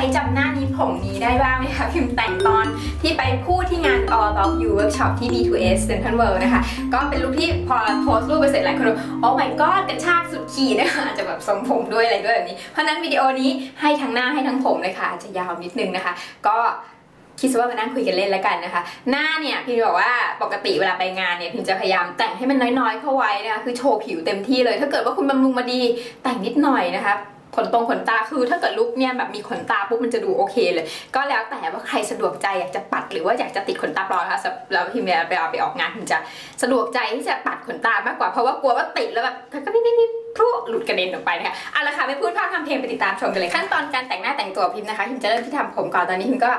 รจำหน้านี้ผมนี้ได้บ้างไหมคะพิมพ์แต่งตอนที่ไปพูดที่งาน All About You Workshop ที่ B2S Central World นะคะ ก็เป็นรูปที่พอโพสต์รูปไปเสร็จหลายคนบอก Oh my god กระชากสุดขีดนะคะอาจจะแบบทรงผมด้วยอะไรด้วยแบบนี้ เพราะนั้นวิดีโอนี้ให้ทั้งหน้าให้ทั้งผมเลยค่ะอาจจะยาวนิดนึงนะคะ ก็คิดว่ามานั่งคุยกันเล่นแล้วกันนะคะ หน้าเนี่ยพิมบอกว่าปกติเวลาไปงานเนี่ยพิมจะพยายามแต่งให้มันน้อยๆ เข้าไว้นะคะคือโชว์ผิวเต็มที่เลย ถ้าเกิดว่าคุณบำรุงมาดีแต่งนิดหน่อยนะคะ ขนตรงขนตาคือถ้าเกิดลุกเนี่ยแบบมีขนตาปุ๊บมันจะดูโอเคเลย ก็แล้วแต่ว่าใครสะดวกใจอยากจะปัดหรือว่าอยากจะติดขนตาปลอมนะคะแล้วพิมเวลาไปเอาไปออกงานพิมจะสะดวกใจที่จะปัดขนตามากกว่าเพราะว่ากลัวว่าติดแล้วแบบก็พี่พี่พรุ่หลุดกระเด็นออกไปนะคะเอาละค่ะไม่พูดพร่ำทำเพลงไปติดตามชมกันเลยขั้นตอนการแต่งหน้าแต่งตัวพิมนะคะพิมจะเริ่มที่ทำผมก่อนตอนนี้พิมก็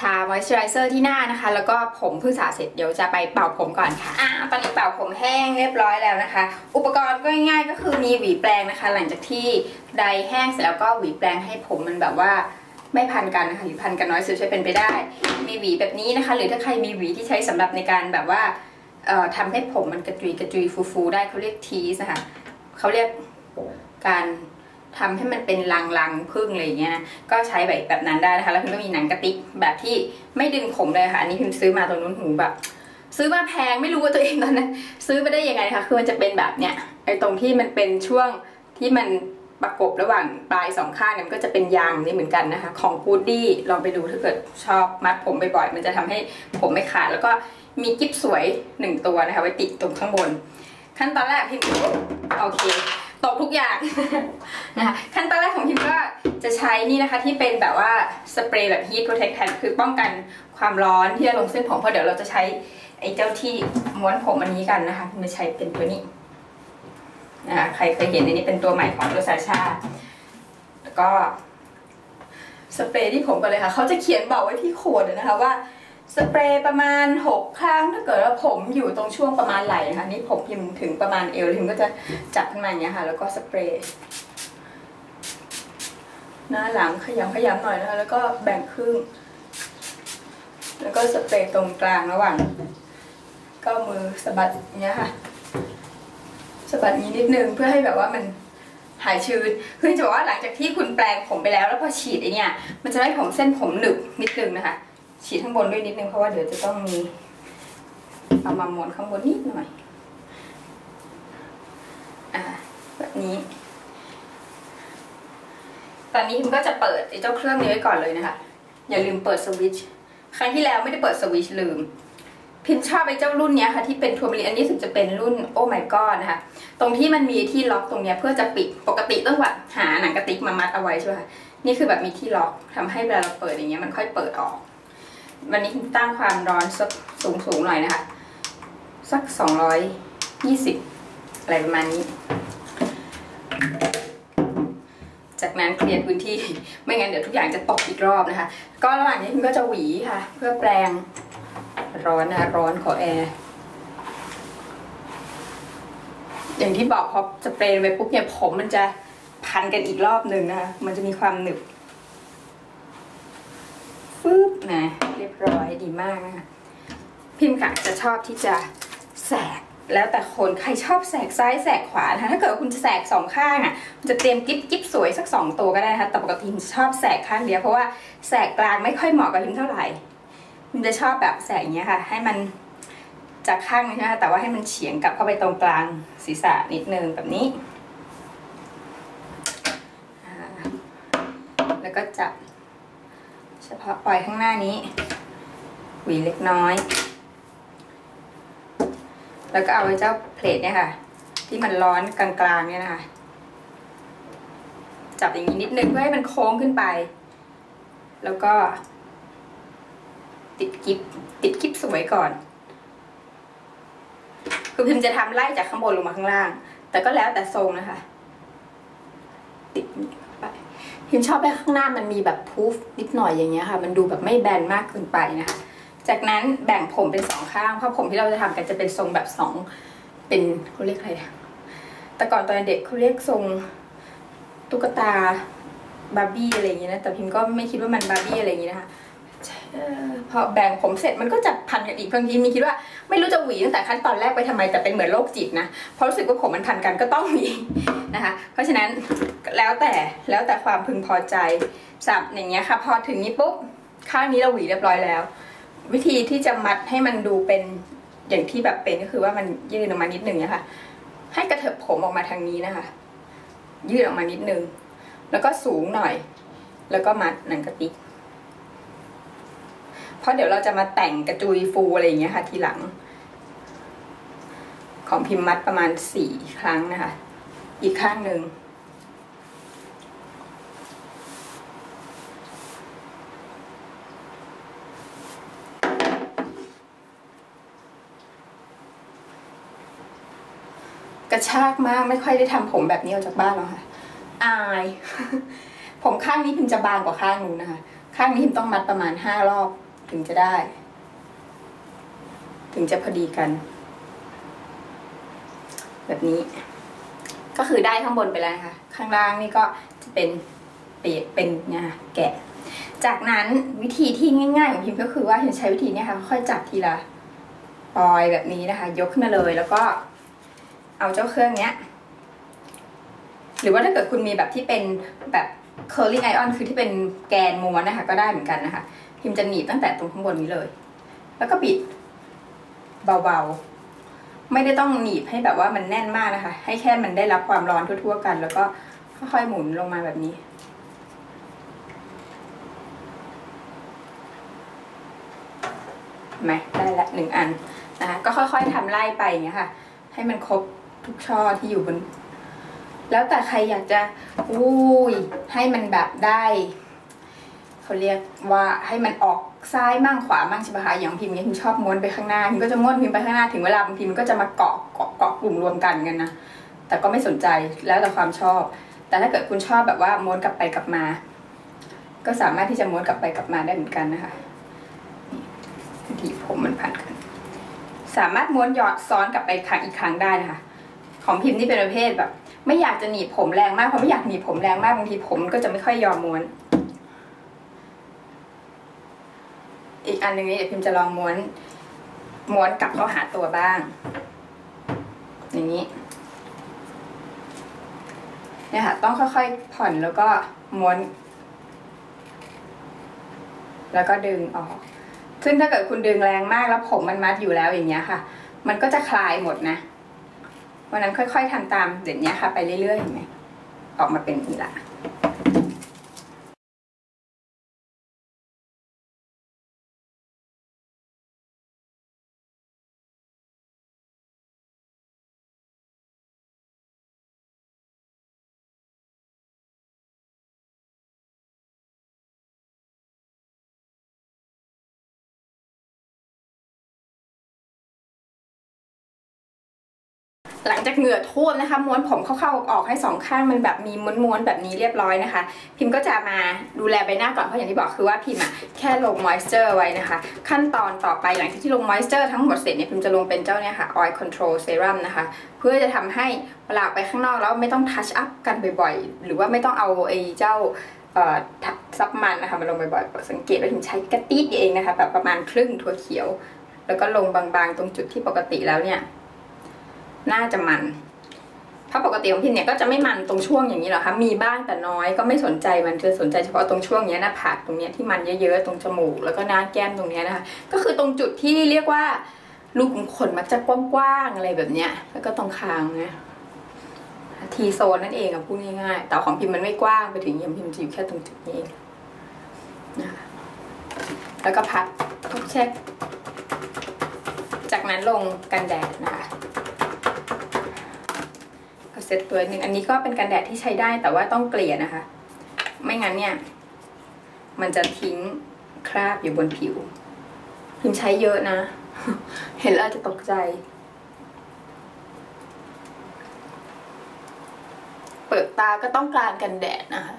ทามอยส์เจอไรเซอร์ที่หน้านะคะ แล้วก็ผมเพิ่งสระเสร็จเดี๋ยวจะไปเป่าผมก่อนค่ะอะตอนนี้เป่าผมแห้งเรียบร้อยแล้วนะคะ อุปกรณ์ก็ง่ายๆก็คือมีหวีแปรงนะคะ หลังจากที่ไดแห้งเสร็จแล้วก็หวีแปรงให้ผมมันแบบว่าไม่พันกันนะคะหรือพันกันน้อยสุดใช้เป็นไปได้ มีหวีแบบนี้นะคะ หรือถ้าใครมีหวีที่ใช้สำหรับในการแบบว่าเอ่อทำให้ผมมันกระจุยกระจุยฟูๆได้เขาเรียกทีสนะคะเขาเรียกการ ทำให้มันเป็นลังๆพึ่งอะไรอย่างเงี้ยนะก็ใช้แบบแบบนั้นได้นะคะแล้วพิมก็มีหนังกระติกแบบที่ไม่ดึงผมเลยค่ะอันนี้พิมซื้อมาตรงนู้นหูแบบซื้อมาแพงไม่รู้ว่าตัวเองตอนนั้นซื้อมาได้ยังไงคะคือมันจะเป็นแบบเนี้ยไอ้ตรงที่มันเป็นช่วงที่มันประกบระหว่างปลายสองข้างเนี่ยมันก็จะเป็นยางนี่เหมือนกันนะคะ ของกูดดี้ลองไปดูถ้าเกิดชอบมัดผมบ่อยๆมันจะทำให้ผมไม่ขาด แล้วก็มีกิ๊บสวยหนึ่งตัวนะคะไว้ติดตรงข้างบน ขั้นตอนแรกพิมโอเค ตกทุกอย่างนะคะขั้นตอนแรกของพิมก็จะใช้นี่นะคะที่เป็นแบบว่าสเปรย์แบบ heat protect คือป้องกันความร้อนที่จะลงเส้นผมเพราะเดี๋ยวเราจะใช้ไอ้เจ้าที่ม้วนผมอันนี้กันนะคะพิมจะใช้เป็นตัวนี้นะคะใครเคยเห็นอันนี้เป็นตัวใหม่ของโรซาชาแล้วก็สเปรย์ที่ผมกันเลยค่ะเขาจะเขียนบอกไว้ที่ขวดนะคะว่า สเปรย์ประมาณ 6 ครั้งถ้าเกิดว่าผมอยู่ตรงช่วงประมาณไหล่นะคะนี่ผมพิมถึงประมาณเอวพิมก็จะจับขึ้นมาอย่างเงี้ยค่ะ แล้วก็สเปรย์หน้าหลังขยำขยำหน่อยนะคะแล้วก็แบ่งครึ่ง แล้วก็สเปรย์ตรงกลางระหว่างก็มือสะบัดอย่างเงี้ยค่ะสะบัดนี้นิดนึงเพื่อให้แบบว่ามันหายชื้นคือจะบอกว่าหลังจากที่คุณแปรงผมไปแล้วแล้วพอฉีดไอเนี่ยมันจะให้ผมเส้นผมหนึบนิดนึงนะคะ ฉีดข้างบนด้วยนิดนึงเพราะว่าเดี๋ยวจะต้องมีเอามาม้วนข้างบนนิดหน่อย อ่า แบบนี้ ตอนนี้พิมก็จะเปิดไอ้เจ้าเครื่องนี้ไว้ก่อนเลยนะคะ อย่าลืมเปิดสวิตช์ ครั้งที่แล้วไม่ได้เปิดสวิตช์ลืม พิมชอบไอ้เจ้ารุ่นเนี้ยค่ะที่เป็นทัวร์มลีอันนี้ถึงจะเป็นรุ่นโอ้ my god นะคะ ตรงที่มันมีที่ล็อกตรงเนี้ยเพื่อจะปิด ปกติต้องแบบหาหนังกระติกมามัดเอาไว้ใช่ไหมคะนี่คือแบบมีที่ล็อกทำให้เวลาเราเปิดอย่างเงี้ยมันค่อยเปิดออก วันนี้ตั้งความร้อนสักสูงสูงๆหน่อยนะคะ สักสองร้อยยี่สิบอะไรประมาณนี้ จากนั้นเคลียร์พื้นที่ ไม่งั้นเดี๋ยวทุกอย่างจะตกอีกรอบนะคะ ก็ระหว่างนี้คุณก็จะหวีค่ะ เพื่อแปลงร้อนนะร้อนขอแอร์อย่างที่บอกพอสเปรย์ไปปุ๊บเนี่ยผมมันจะพันกันอีกรอบหนึ่งนะคะ มันจะมีความหนึบ ฟึบนะเรียบร้อยดีมากนะคะพิมพ์ค่ะจะชอบที่จะแสกแล้วแต่คนใครชอบแสกซ้ายแสกขวานะคะถ้าเกิดคุณจะแสกสองข้างอะคุณจะเตรียมกิ๊บกิ๊บสวยสักสองตัวก็ได้นะคะแต่ปกติพิมชอบแสกข้างเดียวเพราะว่าแสกกลางไม่ค่อยเหมาะกับพิมเท่าไหร่พิมจะชอบแบบแสกอย่างเงี้ยค่ะ ให้มันจากข้างนึงใช่ไหมคะแต่ว่าให้มันเฉียงกลับเข้าไปตรงกลางศีรษะนิดนึงแบบนี้ แล้วก็จับ เฉพาะปล่อยข้างหน้านี้ หวีเล็กน้อย แล้วก็เอาไว้เจ้าเพลทเนี่ยค่ะ ที่มันร้อนกลางๆเนี่ยนะคะ จับอย่างนี้นิดนึงเพื่อให้มันโค้งขึ้นไป แล้วก็ ติดกิฟติดกิฟสวยก่อน คือพิมจะทำไล่จากข้างบนลงมาข้างล่าง แต่ก็แล้วแต่ทรงนะคะ ติดนี้ พิมชอบให้ข้างหน้ามันมีแบบพูฟนิดหน่อยอย่างเงี้ยค่ะ มันดูแบบไม่แบนมากเกินไปนะคะจากนั้นแบ่งผมเป็นสองข้างเพราะผมที่เราจะทำกันจะเป็นทรงแบบสองเป็นเขาเรียกอะไรแต่ก่อนตอนเด็กเขาเรียกทรงตุ๊กตาบาร์บี้อะไรอย่างเงี้ยนะแต่พิมก็ไม่คิดว่ามันบาร์บี้อะไรอย่างเงี้ยนะคะใช่เออ พอแบ่งผมเสร็จมันก็จะพันกันอีกบางทีมีคิดว่าไม่รู้จะหวีตั้งแต่ขั้นตอนแรกไปทำไมแต่เป็นเหมือนโรคจิตนะเพราะรู้สึกว่าผมมันพันกันก็ต้องหวีนะคะ เพราะฉะนั้นแล้วแต่แล้วแต่ความพึงพอใจสับอย่างเงี้ยค่ะ พอถึงนี้ปุ๊บข้างนี้เราหวีเรียบร้อยแล้ว วิธีที่จะมัดให้มันดูเป็นอย่างที่แบบเป็นก็คือว่ามันยืดออกมานิดนึงนี่ยค่ะให้กระเถิบผมออกมาทางนี้นะคะ ยืดออกมานิดนึงแล้วก็สูงหน่อย แล้วก็มัดหนังกระติก เพราะเดี๋ยวเราจะมาแต่งกระจุยฟูอะไรอย่างเงี้ยค่ะ ทีหลัง ของพิมพ์มัดประมาณสี่ครั้งนะคะ อีกข้างหนึ่งกระชากมากไม่ค่อยได้ทำผมแบบนี้ออกจากบ้านหรอกค่ะ อาย ผมข้างนี้พิมพ์จะบางกว่าข้างนู้นนะคะ ข้างนี้พิมพ์ต้องมัดประมาณห้ารอบ ถึงจะได้ ถึงจะพอดีกัน แบบนี้ ก็คือได้ข้างบนไปแล้วนะคะข้างล่างนี่ก็จะเป็นเป็นเนี่ยค่ะแกะ จากนั้นวิธีที่ง่ายๆของพิมก็คือว่าพิมใช้วิธีนี้ค่ะค่อยจับทีละปลอยแบบนี้นะคะ ยกขึ้นมาเลยแล้วก็ เอาเจ้าเครื่องเนี้ย หรือว่าถ้าเกิดคุณมีแบบที่เป็นแบบ curling iron คือที่เป็นแกนม้วนนะคะ ก็ได้เหมือนกันนะคะ พิมจะหนีบตั้งแต่ตรงข้างบนนี้เลย แล้วก็บิดเบาๆ ไม่ได้ต้องหนีบให้แบบว่ามันแน่นมากนะคะ ให้แค่มันได้รับความร้อนทั่วๆกัน แล้วก็ค่อยๆหมุนลงมาแบบนี้ไหมได้ละหนึ่งอันนะคะก็ค่อยๆทำไล่ไปอย่างเงี้ยค่ะ ให้มันครบทุกช่อที่อยู่บน แล้วแต่ใครอยากจะอุ้ยให้มันแบบได้เขาเรียกว่าให้มันออกซ้ายมั่งขวามั่งใช่ไหมคะอย่างพิมพ์เนี้ยพิมชอบม้วนไปข้างหน้าพิมก็จะม้วนพิมพ์ไปข้างหน้าถึงเวลาบางทีมันก็จะมาเกาะเกาะเกาะกลุ่มรวมกันกันนะแต่ก็ไม่สนใจแล้วแต่ความชอบ แต่ถ้าเกิดคุณชอบแบบว่าม้วนกลับไปกลับมา ก็สามารถที่จะม้วนกลับไปกลับมาได้เหมือนกันนะคะทีผมมันพันกัน สามารถม้วนหยอดซ้อนกลับไปครั้งอีกครั้งได้นะคะของพิมพ์นี่เป็นประเภทแบบ ไม่อยากจะหนีบผมแรงมากเพราะไม่อยากหนีบผมแรงมากบางทีผมก็จะไม่ค่อยยอมม้วน อีกอันหนึ่งนี้เดี๋ยวพิมจะลองม้วน ม้วนกลับเข้าหาตัวบ้าง อย่างนี้เนี่ยค่ะต้องค่อยๆผ่อนแล้วก็ม้วน แล้วก็ดึงออก ซึ่งถ้าเกิดคุณดึงแรงมากแล้วผมมันมัดอยู่แล้วอย่างเงี้ยค่ะ มันก็จะคลายหมดนะ วันนั้นค่อย ๆทำตามเดี๋ยวนี้ค่ะไปเรื่อยๆเห็นไหมออกมาเป็นนี้ละ หลังจากเหงื่อท่วมนะคะ ม้วนผมเข้าๆออกให้สองข้างมันแบบมีม้วนๆแบบนี้เรียบร้อยนะคะ พิมพ์ก็จะมาดูแลใบหน้าก่อนเพราะอย่างที่บอกคือว่าพิมพ์อะแค่ลงมอยส์เจอร์ไว้นะคะ ขั้นตอนต่อไปหลังจากที่ลงมอยส์เจอร์ทั้งหมดเสร็จเนี่ยพิมพ์จะลงเป็นเจ้าเนี่ยค่ะ oil control serum นะคะเพื่อจะทำให้เวลาไปข้างนอกแล้วไม่ต้องทัชอัพกันบ่อยๆ หรือว่าไม่ต้องเอาไอ้เจ้าซับมันนะคะมาลงบ่อยๆสังเกตว่าพิมใช้กระติดเองนะคะแบบประมาณครึ่งถั่วเขียว แล้วก็ลงบางๆตรงจุดที่ปกติแล้วเนี่ย น่าจะมันเพราะปกติของพิมเนี่ยก็จะไม่มันตรงช่วงอย่างนี้หรอคะมีบ้างแต่น้อยก็ไม่สนใจมันจะสนใจเฉพาะตรงช่วงเนี้ยหน้าผากตรงเนี้ยที่มันเยอะๆตรงจมูกแล้วก็หน้าแก้มตรงเนี้ยนะคะ ก็คือตรงจุดที่เรียกว่ารูขุมขนมักจะกว้างๆอะไรแบบเนี้ย แล้วก็ตรงคางนะทีโซนนั่นเองอะพูดง่ายๆแต่ของพิมมันไม่กว้างไปถึงยังพิมจะอยู่แค่ตรงจุดนี้เองนะคะแล้วก็พัดทุกเช็ค จากนั้นลงกันแดดนะคะ ก็เซตตัวหนึ่งอันนี้ก็เป็นกันแดดที่ใช้ได้แต่ว่าต้องเกลี่ยนะคะ ไม่งั้นเนี่ย มันจะทิ้งคราบอยู่บนผิวพิมใช้เยอะนะ เห็นแล้วอาจจะตกใจเปิดตาก็ต้องการกันแดดนะคะ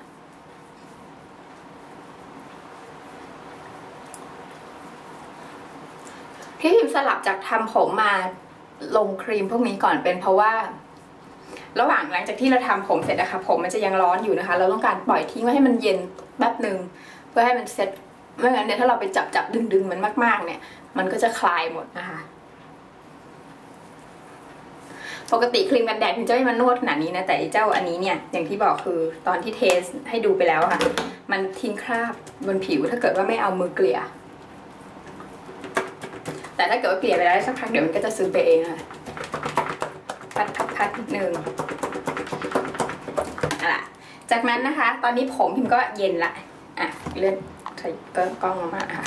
ที่พิมสลับจากทำผมมาลงครีมพวกนี้ก่อนเป็นเพราะว่า ระหว่างหลังจากที่เราทำผมเสร็จนะคะ ผมมันจะยังร้อนอยู่นะคะ เราต้องการปล่อยทิ้งไว้ให้มันเย็นแป๊บหนึ่งเพื่อให้มันเซ็ตไม่งั้นเนี่ยถ้าเราไปจับจับดึงดึงมันมาก ๆ เนี่ย มันก็จะคลายหมดนะคะปกติครีมกันแดดคุณจะไม่มานวดขนาดนี้นะแต่เจ้าอันนี้เนี่ยอย่างที่บอกคือตอนที่เทสให้ดูไปแล้วค่ะ มันทิ้งคราบบนผิวถ้าเกิดว่าไม่เอามือเกลี่ย แต่ถ้าเกิดว่าเกลี่ยไปแล้วสักพักเดี๋ยวมันก็จะซึมไปเองค่ะพัดพัดพัดนิดนึง จากนั้นนะคะ ตอนนี้ผมพิมก็เย็นละอะเลื่อนใส่กล้องมาค่ะ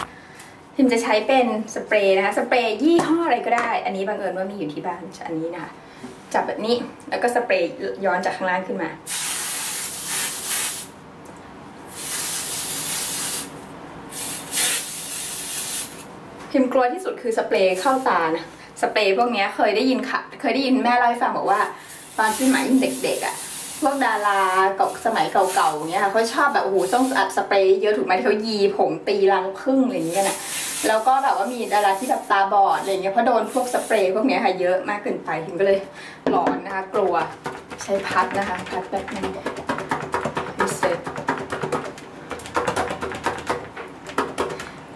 พิมจะใช้เป็นสเปรย์นะคะ สเปรย์ยี่ห้ออะไรก็ได้ อันนี้บังเอิญว่ามีอยู่ที่บ้านอันนี้นะคะ จับแบบนี้แล้วก็สเปรย์ย้อนจากข้างล่างขึ้นมา พิมกลัวที่สุดคือสเปรย์เข้าตานะ สเปรย์พวกนี้เคยได้ยินค่ะ เคยได้ยินแม่เล่าให้ฟังบอกว่า ตอนที่หมายยิ่งเด็กๆอะ่ะ พวกดาราเก่าสมัยเก่าๆเนี้ยค่ะเขาชอบแบบโอ้โหต้องอัดสเปรย์เยอะถูกไหมที่เขายีผมตีรังพึ่งอะไรอย่างเงี้ยนะแล้วก็แบบว่ามีดาราที่แบบตาบอดอะไรเงี้ยเพราะโดนพวกสเปรย์พวกเนี้ยค่ะเยอะมากเกินไปพิมก็เลยหลอนนะคะ กลัวใช้พัดนะคะ พัดแบบนี้ดิเซต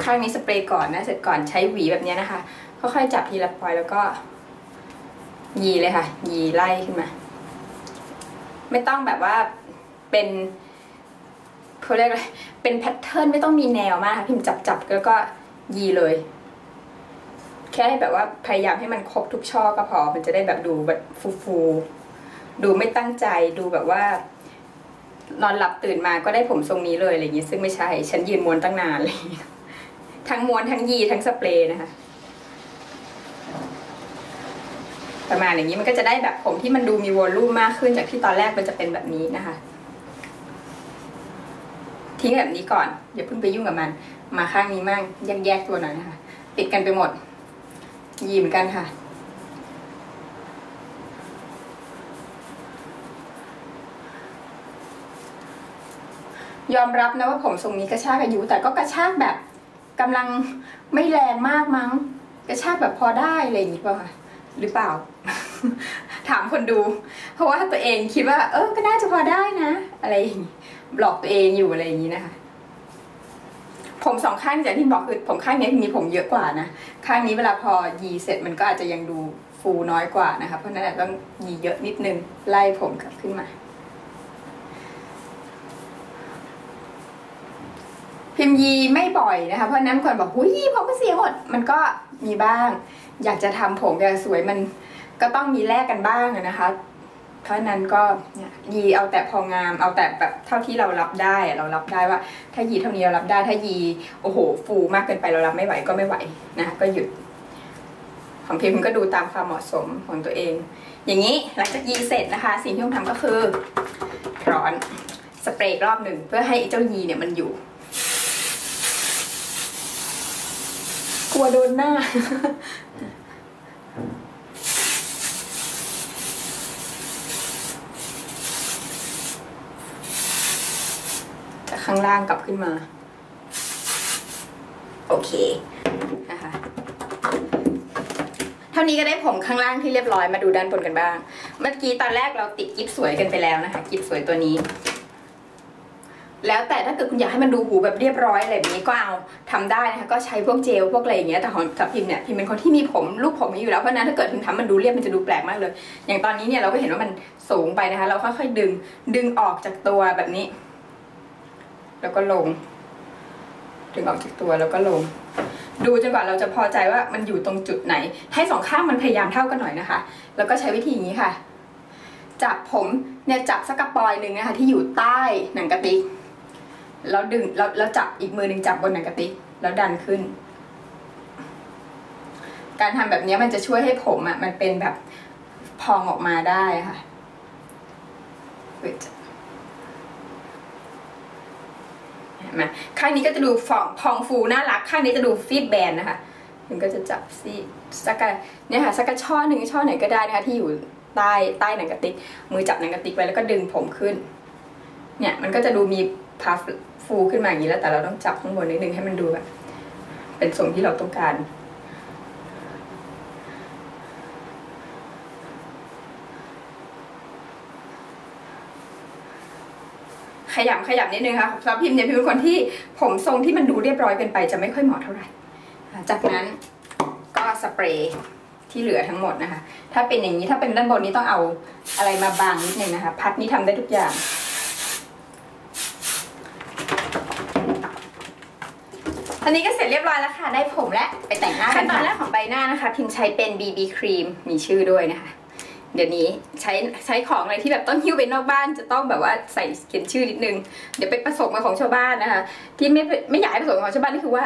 ข้างนี้สเปรย์ก่อนนะเสร็จก่อนใช้หวีแบบเนี้ยนะคะค่อยๆจับทีละพอยแล้วก็ยีเลยค่ะ ยีไล่ขึ้นมา ไม่ต้องแบบว่าเป็นเขาเรียกอะไรเป็นแพทเทิร์นไม่ต้องมีแนวมากค่ะพิมพ์จับจับแล้วก็ยีเลย แค่แบบว่าพยายามให้มันครบทุกช่อก็พอ มันจะได้แบบดูแบบฟูฟูดูไม่ตั้งใจดูแบบว่านอนหลับตื่นมาก็ได้ผมทรงนี้เลยอะไรอย่างเงี้ยซึ่งไม่ใช่ ฉันยืนม้วนตั้งนานเงี้ยทั้งม้วนทั้งยีทั้งสเปรย์นะคะ ประมาณอย่างนี้มันก็จะได้แบบผมที่มันดูมีวอลลุ่มมากขึ้นจากที่ตอนแรกมันจะเป็นแบบนี้นะคะ ทิ้งแบบนี้ก่อนอย่าเพิ่งไปยุ่งกับมัน มาข้างนี้มั่งแยกแยกตัวหน่อยนะคะติดกันไปหมด ยีเหมือนกันค่ะยอมรับนะว่าผมทรงนี้กระชากอายุแต่ก็กระชากแบบกำลังไม่แรงมากมั้ง กระชากแบบพอได้อะไรอย่างนี้ป่ะคะ หรือเปล่า ถามคนดู เพราะว่าตัวเองคิดว่า เออก็น่าจะพอได้นะ อะไรอย่างนี้บอกตัวเองอยู่อะไรอย่างนี้นะคะ ผมสองข้างอย่างที่บอกคือผมข้างนี้มีผมเยอะกว่านะข้างนี้เวลาพอยีเสร็จมันก็อาจจะยังดูฟูน้อยกว่านะคะเพราะนั้นอาจจะต้องยีเยอะนิดนึงไล่ผมกลับขึ้นมา พิมพ์ยีไม่บ่อยนะคะ เพราะนั้นคนบอกหุ้ยผมก็เสียหมดมันก็มีบ้าง อยากจะทำผมอยากสวยมันก็ต้องมีแลกกันบ้างนะคะ เพราะนั้นก็เนี่ยยีเอาแต่พองาม เอาแต่แบบเท่าที่เรารับได้เรารับได้ว่า ถ้ายีเท่านี้เรารับได้ ถ้ายีโอ้โห ฟูมากเกินไปเรารับไม่ไหวก็ไม่ไหวนะคะก็หยุด ของพิมพ์ก็ดูตามความเหมาะสมของตัวเอง อย่างนี้หลังจากยีเสร็จนะคะ สิ่งที่ต้องทำก็คือร้อนสเปรย์รอบหนึ่งเพื่อให้เจ้ายีเนี่ยมันอยู่ กลัวโดนหน้า จากข้างล่างกลับขึ้นมา โอเคนะคะเท่านี้ก็ได้ผมข้างล่างที่เรียบร้อยมาดูด้านบนกันบ้าง เมื่อกี้ตอนแรกเราติดกิฟสวยกันไปแล้วนะคะ กิฟสวยตัวนี้ แล้วแต่ถ้าเกิดคุณอยากให้มันดูหูแบบเรียบร้อยอะไรแบบนี้ก็เอาทำได้นะคะก็ใช้พวกเจลพวกอะไรอย่างเงี้ยแต่ของกับพิมเนี่ยพิมเป็นคนที่มีผมลูกผมนี้อยู่แล้วเพราะนั้นถ้าเกิดพิมทำมันดูเรียบมันจะดูแปลกมากเลย อย่างตอนนี้เนี่ยเราก็เห็นว่ามันสูงไปนะคะ เราค่อยๆดึงดึงออกจากตัวแบบนี้ แล้วก็ลง ดึงออกจากตัวแล้วก็ลง ดูจนกว่าเราจะพอใจว่ามันอยู่ตรงจุดไหน ให้สองข้างมันพยายามเท่ากันหน่อยนะคะ แล้วก็ใช้วิธีอย่างนี้ค่ะ จับผมเนี่ยจับสักกระปอยหนึ่งนะคะที่อยู่ใต้หนังกระติก แล้วดึงแล้วแล้วจับอีกมือหนึ่งจับบนหนังกระติกแล้วดันขึ้น การทำแบบนี้มันจะช่วยให้ผมอะมันเป็นแบบพองออกมาได้ค่ะเห็นไหมข้างนี้ก็จะดูฟองพองฟูน่ารัก ข้างนี้จะดูฟีดแบนนะคะมันก็จะจับซีสักกะเนี่ยค่ะสักกะช่อหนึ่งช่อไหนก็ได้นะคะที่อยู่ใต้ใต้หนังกระติกมือจับหนังกระติกไว้แล้วก็ดึงผมขึ้น เนี่ยมันก็จะดูมีพัฟ ฟูขึ้นมาอย่างนี้แล้วแต่เราต้องจับข้างบนนิดนึงให้มันดูแบบเป็นทรงที่เราต้องการ ขยำขยำนิดนึงค่ะสำหรับพิมพ์เนี่ยพิมเป็นคนที่ผมทรงที่มันดูเรียบร้อยเกินไปจะไม่ค่อยเหมาะเท่าไหร่ จากนั้นก็สเปรย์ที่เหลือทั้งหมดนะคะ ถ้าเป็นอย่างนี้ถ้าเป็นด้านบนนี้ต้องเอาอะไรมาบางนิดนึงนะคะ พัดนี้ทำได้ทุกอย่าง อันนี้ก็เสร็จเรียบร้อยแล้วค่ะ ได้ผมและไปแต่งหน้าขั้นตอนแรกของใบหน้านะคะ พิมใช้เป็น BB ครีมมีชื่อด้วยนะคะ เดี๋ยวนี้ใช้ใช้ของอะไรที่แบบต้องหิ้วไปนอกบ้าน จะต้องแบบว่าใส่เขียนชื่อนิดนึง เดี๋ยวไปผสมกับของชาวบ้านนะคะ ที่ไม่ไม่อยากให้ผสมกับของชาวบ้านนี่คือว่า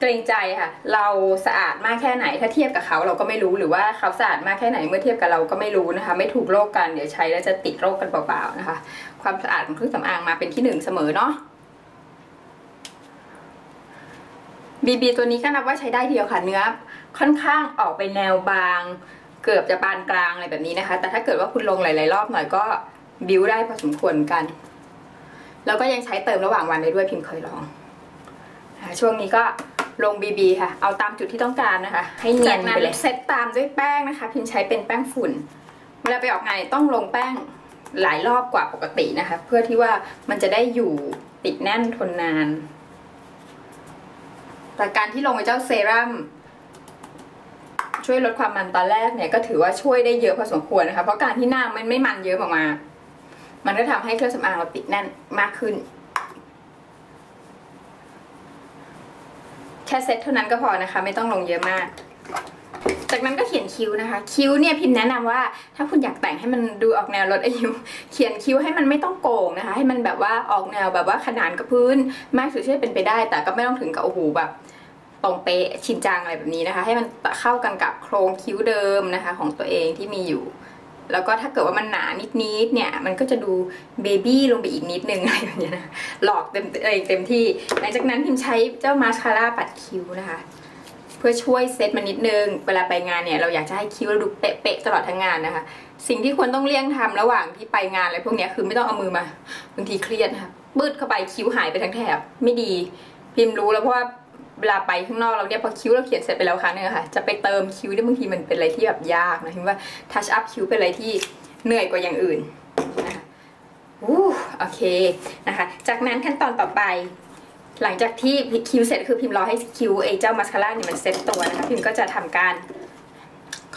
เกรงใจค่ะ เราสะอาดมากแค่ไหน ถ้าเทียบกับเขาเราก็ไม่รู้หรือว่าเขาสะอาดมากแค่ไหนเมื่อเทียบกับเราก็ไม่รู้นะคะ ไม่ถูกโรคกันเดี๋ยวใช้แล้วจะติดโรคกันเปล่าๆนะคะ ความสะอาดของเครื่องสำอางมาเป็นที่หนึ่งเสมอเนาะ บีบีตัวนี้ก็นับว่าใช้ได้เดียวค่ะเนื้อค่อนข้างออกไปแนวบาง เกือบจะปานกลางอะไรแบบนี้นะคะ แต่ถ้าเกิดว่าคุณลงหลาย ๆ รอบหน่อยก็บิวได้พอสมควรกัน แล้วก็ยังใช้เติมระหว่างวันได้ด้วยพิมพ์เคยลองช่วงนี้ก็ลง BB ค่ะ เอาตามจุดที่ต้องการนะคะ ให้เนียนไปเลยเซตตามด้วยแป้งนะคะ พิมพ์ใช้เป็นแป้งฝุ่น เวลาไปออกงานต้องลงแป้งหลายรอบกว่าปกตินะคะ เพื่อที่ว่ามันจะได้อยู่ติดแน่นทนนาน แต่การที่ลงไอ้เจ้าเซรั่มช่วยลดความมันตอนแรกเนี่ยก็ถือว่าช่วยได้เยอะพอสมควรนะคะ เพราะการที่หน้ามันไม่มันเยอะออกมา มันก็ทำให้เครื่องสำอางเราติดแน่นมากขึ้น แค่เซ็ตเท่านั้นก็พอนะคะ ไม่ต้องลงเยอะมาก จากนั้นก็เขียนคิ้วนะคะ คิ้วเนี่ยพิมพ์แนะนำว่า ถ้าคุณอยากแต่งให้มันดูออกแนวลดอายุ เขียนคิ้วให้มันไม่ต้องโก่งนะคะ ให้มันแบบว่าออกแนวแบบว่าขนานกับพื้น มากสุดที่เป็นไปได้ แต่ก็ไม่ต้องถึงกับโอ้โหแบบตรงเป๊ะชินจังอะไรแบบนี้นะคะ ให้มันเข้ากันกับโครงคิ้วเดิมนะคะ ของตัวเองที่มีอยู่ แล้วก็ถ้าเกิดว่ามันหนานิดๆเนี่ย มันก็จะดูเบบี้ลงไปอีกนิดนึงอะไรแบบนี้นะหลอกเต็มเองเต็มที่หลังจากนั้นพิมใช้เจ้ามาสคาร่าปัดคิ้วนะคะ พื่อช่วยเซตมันนิดนึง เวลาไปงานเนี่ยเราอยากจะให้คิ้วเราดูเป๊ะๆตลอดทั้งงานนะคะ สิ่งที่ควรต้องเลี่ยงทำระหว่างที่ไปงานอะไรพวกนี้คือไม่ต้องเอามือมาบางทีเครียดนะคะบืดเข้าไปคิ้วหายไปทั้งแถบไม่ดี พิมรู้แล้วเพราะว่าเวลาไปข้างนอกเราเนี่ยพอคิ้วเราเขียนเสร็จไปแล้วครั้งนึงค่ะจะไปเติมคิ้วเนี่ยบางทีมันเป็นอะไรที่แบบยากนะพิมว่าทัชอัพคิ้วเป็นอะไรที่เหนื่อยกว่าอย่างอื่นนะคะอู้โอเคนะคะ จากนั้นขั้นตอนต่อไป หลังจากที่คิ้วเสร็จคือพิมพ์รอให้คิ้วไอ้เจ้ามาสคาร่าเนี่ยมันเซ็ตตัวนะคะ พิมก็จะทำการ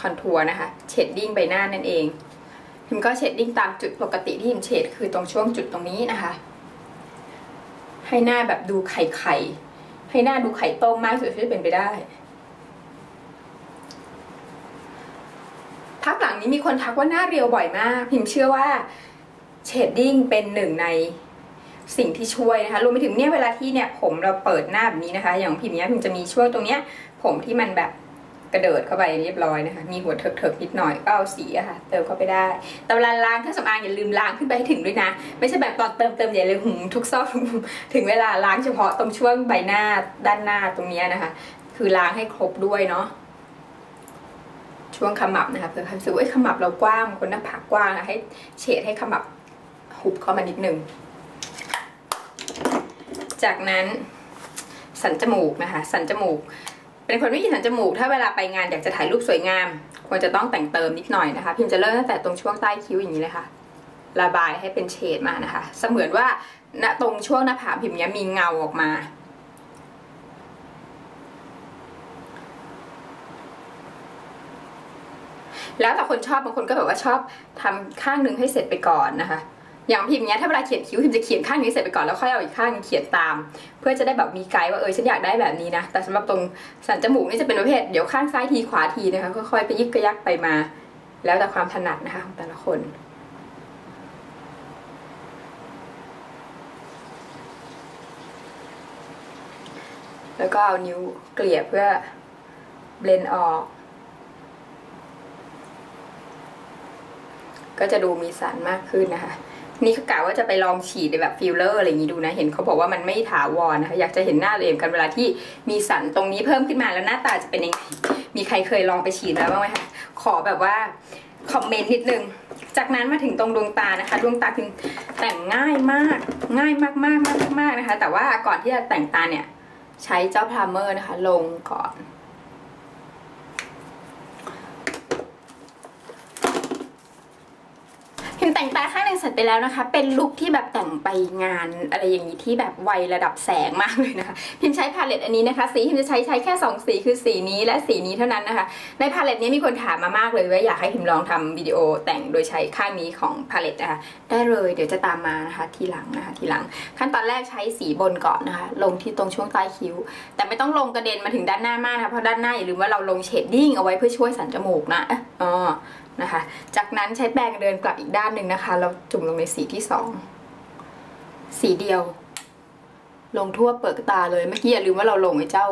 คอนทัวร์นะคะเชดดิ้งใบหน้านั่นเอง พิมก็เชดดิ้งตามจุดปกติที่พิมเชดคือตรงช่วงจุดตรงนี้นะคะ ให้หน้าแบบดูไข่ไข่ให้หน้าดูไข่ต้มมากสุดที่จะเป็นไปได้พักหลังนี้มีคนทักว่าหน้าเรียวบ่อยมาก พิมเชื่อว่าเชดดิ้งเป็นหนึ่งใน สิ่งที่ช่วยนะคะรวมไปถึงเนี่ยเวลาที่เนี่ยผมเราเปิดหน้าแบบนี้นะคะ อย่างพิมเนี้ยพิมจะมีช่วงตรงเนี้ย ผมที่มันแบบกระเดิดเข้าไปเรียบร้อยนะคะ มีหัวเถิกๆนิดหน่อยก็เอาสีอะค่ะ เติมเข้าไปได้ แต่เวลาล้างเครื่องสำอางอย่าลืมล้างขึ้นไปให้ถึงด้วยนะ ไม่ใช่แบบตอนเติมเติมใหญ่เลยหุมทุกซอกทุกมุมถึงเวลาล้างเฉพาะตรงช่วงใบหน้าด้านหน้าตรงเนี้ยนะคะ คือล้างให้ครบด้วยเนาะช่วงขมับนะคะเผื่อครรู้สึกว่าเอ้ยขมับเรากว้างคนหน้าผากกว้างอะให้เฉดให้ขมับหุบเข้ามานิดนึง จากนั้นสันจมูกนะคะ สันจมูก เป็นคนไม่มีสันจมูก ถ้าเวลาไปงานอยากจะถ่ายรูปสวยงาม ควรจะต้องแต่งเติมนิดหน่อยนะคะ พิมจะเริ่มตั้งแต่ตรงช่วงใต้คิ้วอย่างนี้เลยค่ะ ระบายให้เป็นเฉดมานะคะ เสมือนว่าณตรงช่วงหน้าผากพิมเนี้ยมีเงาออกมาแล้วแต่คนชอบบางคนก็แบบว่าชอบทำข้างหนึ่งให้เสร็จไปก่อนนะคะ อย่างพิมพ์เนี้ยถ้าเวลาเขียนคิ้วพิมจะเขียนข้างนี้เสร็จไปก่อนแล้วค่อยเอาอีกข้างเขียนตาม เพื่อจะได้แบบมีไกด์ว่าเออฉันอยากได้แบบนี้นะ แต่สำหรับตรงสันจมูกนี่จะเป็นประเภทเดี๋ยวข้างซ้ายทีขวาทีนะคะค่อยๆไปยึกกระยักไปมา แล้วแต่ความถนัดนะคะของแต่ละคนแล้วก็เอานิ้วเกลี่ยเพื่อเบลนออก ก็จะดูมีสันมากขึ้นนะคะ นี่ก็กะว่าจะไปลองฉีดในแบบฟิลเลอร์อะไรอย่างนี้ดูนะ เห็นเขาบอกว่ามันไม่ถาวรนะคะ อยากจะเห็นหน้าตัวเองกันเวลาที่มีสันตรงนี้เพิ่มขึ้นมาแล้วหน้าตาจะเป็นยังไง มีใครเคยลองไปฉีดแล้วบ้างไหมคะ ขอแบบว่าคอมเมนต์นิดนึง จากนั้นมาถึงตรงดวงตานะคะ ดวงตาพิมแต่งง่ายมาก ง่ายมากมากมากมากนะคะ แต่ว่าก่อนที่จะแต่งตาเนี่ย ใช้เจ้าพรามเมอร์นะคะ ลงก่อน พิมแต่งตาข้างหนึ่งเสร็จไปแล้วนะคะ เป็นลุคที่แบบแต่งไปงานอะไรอย่างนี้ที่แบบไวระดับแสงมากเลยนะคะ พิมใช้พาเลตอันนี้นะคะ สีพิมจะใช้ใช้แค่ 2 สีคือสีนี้และสีนี้เท่านั้นนะคะ ในพาเลตนี้มีคนถามมามากเลยว่าอยากให้พิมลองทำวิดีโอแต่งโดยใช้ข้างนี้ของพาเลตนะคะ ได้เลยเดี๋ยวจะตามมานะคะทีหลังนะคะทีหลัง ขั้นตอนแรกใช้สีบนก่อนนะคะ ลงที่ตรงช่วงใต้คิ้ว แต่ไม่ต้องลงกระเด็นมาถึงด้านหน้ามากนะคะเพราะด้านหน้าอย่าลืมว่าเราลงเชดดิ้งเอาไว้เพื่อช่วยสันจมูกนะอ๋อ นะคะ จากนั้นใช้แปรงเดินกลับอีกด้านหนึ่งนะคะเราจุ่มลงในสีที่สองสีเดียว ลงทั่วเปลือกตาเลย เมื่อกี้อย่าลืมว่าเราลงไอ้เจ้า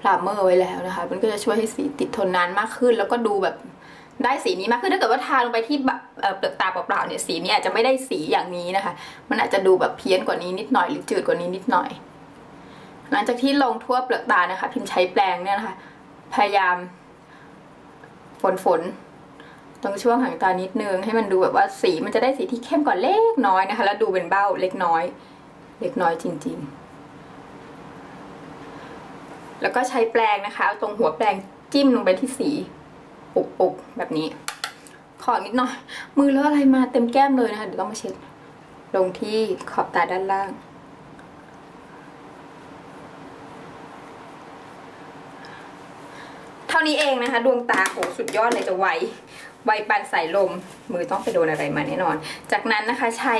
พรามเมอร์ไว้แล้วนะคะ มันก็จะช่วยให้สีติดทนนานมากขึ้น แล้วก็ดูแบบได้สีนี้มากขึ้นถ้าเกิดว่าทาลงไปที่เปลือกตาเปล่าๆเนี่ยสีนี้อาจจะไม่ได้สีอย่างนี้นะคะ มันอาจจะดูแบบเพี้ยนกว่านี้นิดหน่อยหรือจืดกว่านี้นิดหน่อย หลังจากที่ลงทั่วเปลือกตานะคะ พิมพ์ใช้แปรงเนี่ยนะคะ พยายามฝนฝน ตรงช่วงหางตานิดนึง ให้มันดูแบบว่าสีมันจะได้สีที่เข้มกว่าเล็กน้อยนะคะ แล้วดูเป็นเบ้าเล็กน้อย เล็กน้อยจริง ๆ แล้วก็ใช้แปรงนะคะเอาตรงหัวแปรงจิ้มลงไปที่สีปุกปุกแบบนี้ ขอนิดหน่อยมือเลอะอะไรมาเต็มแก้มเลยนะคะเดี๋ยวต้องมาเช็ดลงที่ขอบตาด้านล่าง เท่านี้เองนะคะ ดวงตาโหสุดยอดเลยจะไว ไวปันสายลมมือต้องไปโดนอะไรมาแน่นอน จากนั้นนะคะใช้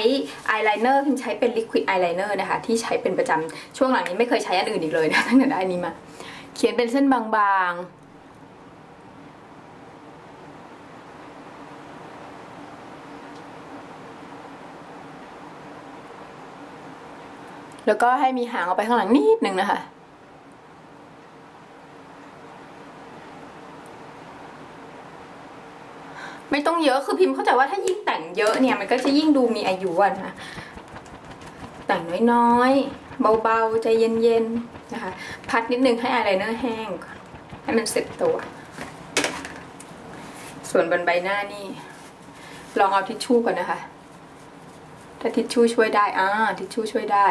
อายไลเนอร์พิมใช้เป็นลิควิดอายไลเนอร์นะคะที่ใช้เป็นประจำช่วงหลังนี้ไม่เคยใช้อันอื่นอีกเลยนะตั้งแต่ได้นี้มา เขียนเป็นเส้นบางๆแล้วก็ให้มีหางออกไปข้างหลังนิดนึงนะคะ ไม่ต้องเยอะคือพิมพ์เข้าใจว่าถ้ายิ่งแต่งเยอะเนี่ยมันก็จะยิ่งดูมีอายุอะนะแต่งน้อยๆ เบาๆ ใจเย็นๆ นะคะ พัดนิดนึงให้อายไลเนอร์แห้ง ให้มันเสร็จตัว ส่วนบนใบหน้านี่ ลองเอาทิชชู่ก่อนนะคะ ถ้าทิชชู่ช่วยได้อ่าทิชชู่ช่วยได้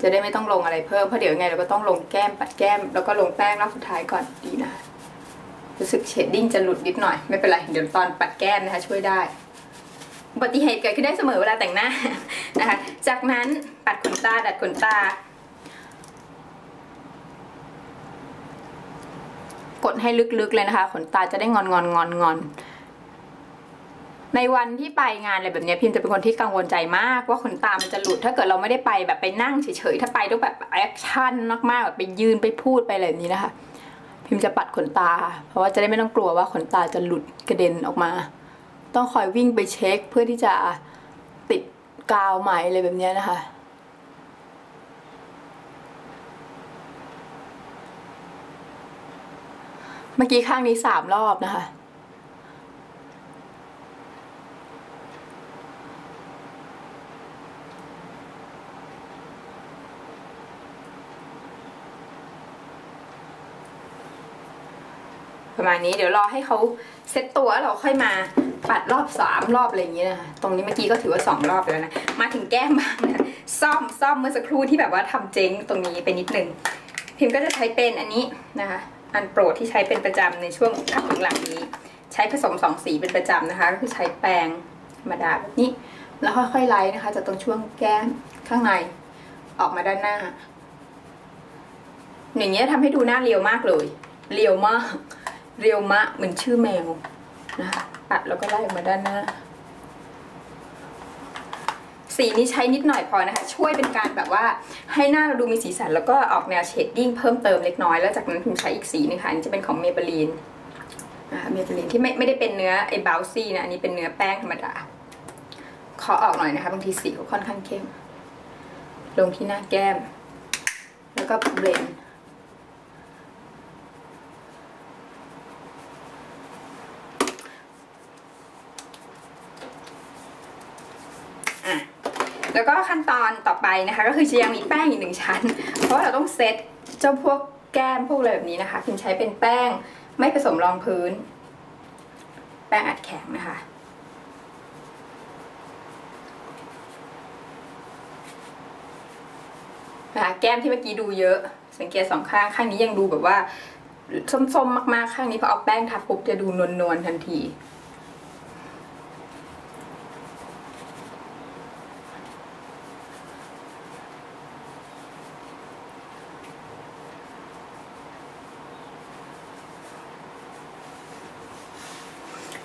จะได้ไม่ต้องลงอะไรเพิ่ม เพราะเดี๋ยวยังไงเราก็ต้องลงแก้มปัดแก้ม แล้วก็ลงแป้งรอบสุดท้ายก่อนดีนะคะ รู้สึกเชดดิ้งจะหลุดนิดหน่อย ไม่เป็นไร เดี๋ยวตอนปัดแก้มนะคะ ช่วยได้อุบัติเหตุเกิดขึ้นได้เสมอเวลาแต่งหน้านะคะ จากนั้นปัดขนตาดัดขนตา กดให้ลึกๆเลยนะคะ ขนตาจะได้งอนงอนงอนงอนในวันที่ไปงานอะไรแบบนี้พิมจะเป็นคนที่กังวลใจมาก ว่าขนตามันจะหลุดถ้าเกิดเราไม่ได้ไปแบบไปนั่งเฉยๆถ้าไปต้องแบบแอคชั่นมากๆแบบไปยืนไปพูดไปอะไรแบบนี้นะคะ พิมจะปัดขนตา เพราะว่าจะได้ไม่ต้องกลัวว่าขนตาจะหลุดกระเด็นออกมา ต้องคอยวิ่งไปเช็คเพื่อที่จะติดกาวใหม่อะไรแบบนี้นะคะเมื่อกี้ข้างนี้สามรอบนะคะ ประมาณนี้เดี๋ยวรอให้เขาเซ็ตตัวแล้วเราค่อยมาปัดรอบสามรอบอะไรอย่างเงี้ยนะคะตรงนี้เมื่อกี้ก็ถือว่าสองรอบแล้วนะมาถึงแก้มบ้างนะซ่อมซ่อมเมื่อสักครู่ที่แบบว่าทำเจ๊งตรงนี้ไปนิดนึงพิมก็จะใช้เป็นอันนี้นะคะ อันโปรดที่ใช้เป็นประจำในช่วงพักหลังนี้ ใช้ผสมสองสีเป็นประจำนะคะก็คือใช้แปรงธรรมดาแบบนี้แล้วค่อยๆไล่นะคะจากตรงช่วงแก้มข้างในออกมาด้านหน้าอย่างเงี้ยทำให้ดูหน้าเรียวมากเลย เรียวมาก เรียวมะเหมือนชื่อแมวนะคะปัดแล้วก็ไล่ออกมาด้านหน้า สีนี้ใช้นิดหน่อยพอนะคะ ช่วยเป็นการแบบว่าให้หน้าเราดูมีสีสัน แล้วก็ออกแนวเชดดิ้งเพิ่มเติมเล็กน้อย แล้วจากนั้นพิมใช้อีกสีนึงค่ะอันนี้จะเป็นของเมเบลีนเมเบลีนที่ไม่ไม่ได้เป็นเนื้อไอ้บาวซี่นะอันนี้เป็นเนื้อแป้งธรรมดาขอออกหน่อยนะคะบางทีสีเขาค่อนข้างเข้ม ลงที่หน้าแก้ม แล้วก็เบลนด์ แล้วก็ขั้นตอนต่อไปนะคะ ก็คือจะยังมีแป้งอีกหนึ่งชั้น เพราะเราต้องเซตเจ้าพวกแก้มพวกอะไรแบบนี้นะคะพิมใช้เป็นแป้งไม่ผสมรองพื้น แป้งอัดแข็งนะคะนะคะแก้มที่เมื่อกี้ดูเยอะ สังเกตสองข้างข้างนี้ยังดูแบบว่าส้มๆมากๆข้างนี้พอเอาแป้งทับปุ๊บจะดูนวลๆทันที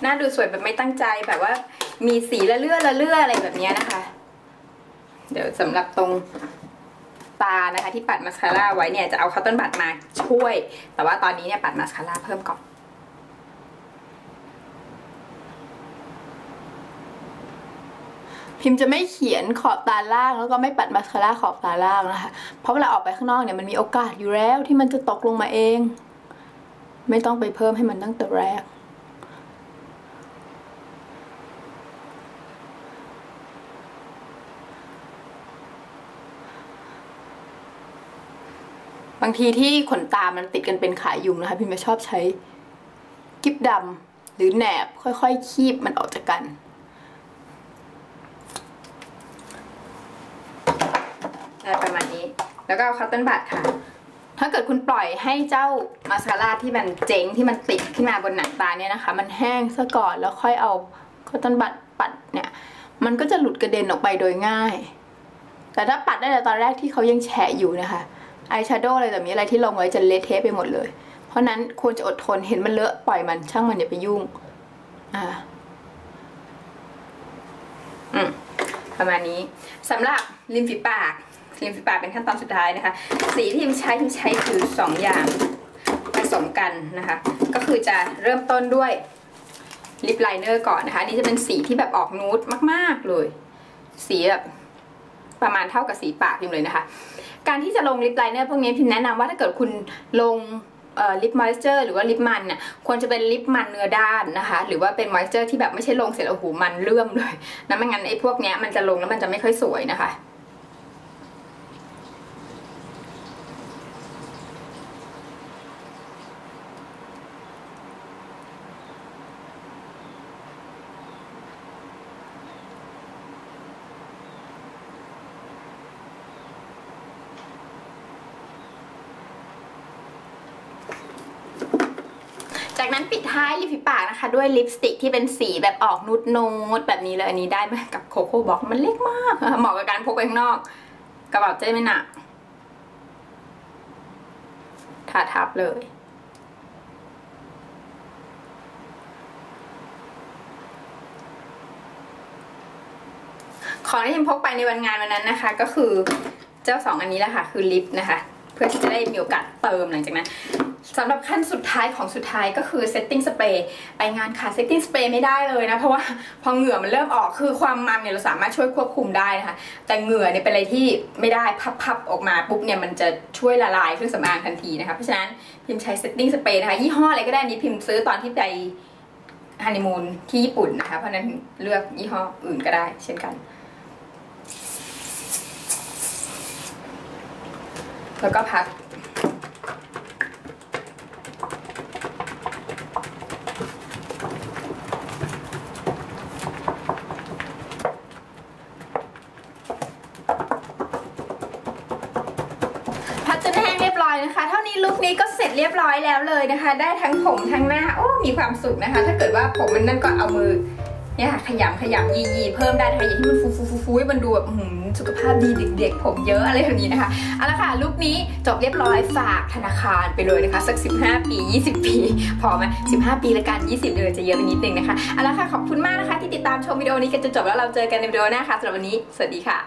น้าดูสวยแบบไม่ตั้งใจแบบว่า มีสีละเลื่อละเลื่ออะไรแบบนี้นะคะ เดี๋ยวสำหรับตรงตานะคะที่ปัดมาสคาร่าไว้เนี่ยจะเอาคัตเติ้ลบัตมาช่วย แต่ว่าตอนนี้เนี่ยปัดมาสคาร่าเพิ่มก่อนพิมจะไม่เขียนขอบตาล่างแล้วก็ไม่ปัดมาสคาร่าขอบตาล่างนะคะ เพราะเวลาออกไปข้างนอกเนี่ยมันมีโอกาสอยู่แล้วที่มันจะตกลงมาเอง ไม่ต้องไปเพิ่มให้มันตั้งแต่แรกางทีที่ขนตามันติดกันเป็นขายุงนะคะ พิมจะชอบใช้กิ๊บดำหรือแหนบค่อยๆ คีบมันออกจากกัน ได้ประมาณนี้ แล้วก็เอาคัตเติ้ลบัตค่ะ ถ้าเกิดคุณปล่อยให้เจ้ามาสคาร่าที่มันเจ๋งที่มันติดขึ้นมาบนหนังตาเนี่ยนะคะ มันแห้งซะก่อนแล้วค่อยเอาคัตเติ้ลบัตปัดเนี่ย มันก็จะหลุดกระเด็นออกไปโดยง่าย แต่ถ้าปัดได้แต่ตอนแรกที่เขายังแฉะอยู่นะคะ อายแชโดว์อะไรแบบนี้อะไรที่ลงไว้จะเละเทะไปหมดเลย เพราะนั้นควรจะอดทนเห็นมันเลอะปล่อยมันช่างมันอย่าไปยุ่ง อ่า อืมประมาณนี้สำหรับริมฝีปากริมฝีปากเป็นขั้นตอนสุดท้ายนะคะ สีที่พิมใช้พิมใช้คือสองอย่างผสมกันนะคะ ก็คือจะเริ่มต้นด้วยลิปไลเนอร์ก่อนนะคะนนี่จะเป็นสีที่แบบออกนูดมาก ๆ เลย สีแบบประมาณเท่ากับสีปากพิมเลยนะคะ การที่จะลงลิปไลเนอร์พวกนี้พิมแนะนำว่าถ้าเกิดคุณลงลิปมอยส์เจอร์หรือว่าลิปมันน่ะควรจะเป็นลิปมันเนื้อด้านนะคะ หรือว่าเป็นมอยส์เจอร์ที่แบบไม่ใช่ลงเสร็จแล้วหูมันเลื่อมเลยนะไม่งั้นไอ้พวกเนี้ยมันจะลงแล้วมันจะไม่ค่อยสวยนะคะ จากนั้นปิดท้ายริมฝีปากนะคะ ด้วยลิปสติกที่เป็นสีแบบออกนูดนูดแบบนี้เลยอันนี้ได้มากับโคโค่บ็อกมันเล็กมากเหมาะกับการพกไปข้างนอก กระเป๋าจะไม่หนักทาทับเลย ของที่พิมพกไปในวันงานวันนั้นนะคะ ก็คือเจ้าสองอันนี้แหละค่ะ คือลิปนะคะ เพื่อที่จะได้มีโอกาสเติมหลังจากนั้น สำหรับขั้นสุดท้ายของสุดท้ายก็คือเซตติ้งสเปรย์ไปงานค่ะเซตติ้งสเปรย์ไม่ได้เลยนะ เพราะว่าพอเหงื่อมันเริ่มออกคือความมันเนี่ยเราสามารถช่วยควบคุมได้นะคะ แต่เหงื่อเนี่ยเป็นอะไรที่ไม่ได้พับๆออกมาปุ๊บเนี่ยมันจะช่วยละลายเครื่องสำอางทันทีนะคะเพราะฉะนั้นพิมใช้เซตติ้งสเปรย์นะคะยี่ห้ออะไรก็ได้นี้พิมซื้อตอนที่ไปฮันนีมูนที่ญี่ปุ่นนะคะเพราะนั้นเลือกยี่ห้ออื่นก็ได้ เช่นกัน แล้วก็พักนะคะเท่านี้ลุคนี้ก็ เรียบร้อยแล้วเลยนะคะ ได้ทั้งผมทั้งหน้าโอ้มีความสุขนะคะ ถ้าเกิดว่าผมมันนั่นก็เอามือเนี่ยขยำขยำยียีเพิ่มได้นะคะอย่าที่มันฟูฟูฟูฟูมันดูแบบสุขภาพดีเด็กๆ ผมเยอะอะไรแบบนี้นะคะเอาละค่ะลุคนี้จบเรียบร้อยฝากธนาคารไปเลยนะคะ สัก 15 ปี 20 ปี พอไหม15 ปีละกัน 20เดือนจะเยอะไปนิดนึงนะคะเอาละค่ะขอบคุณมากนะคะ ที่ติดตามชมวิดีโอนี้กันจนจบแล้วเราเจอกันในวิดีโอหน้าค่ะสำหรับวันนี้ สวัสดีค่ะ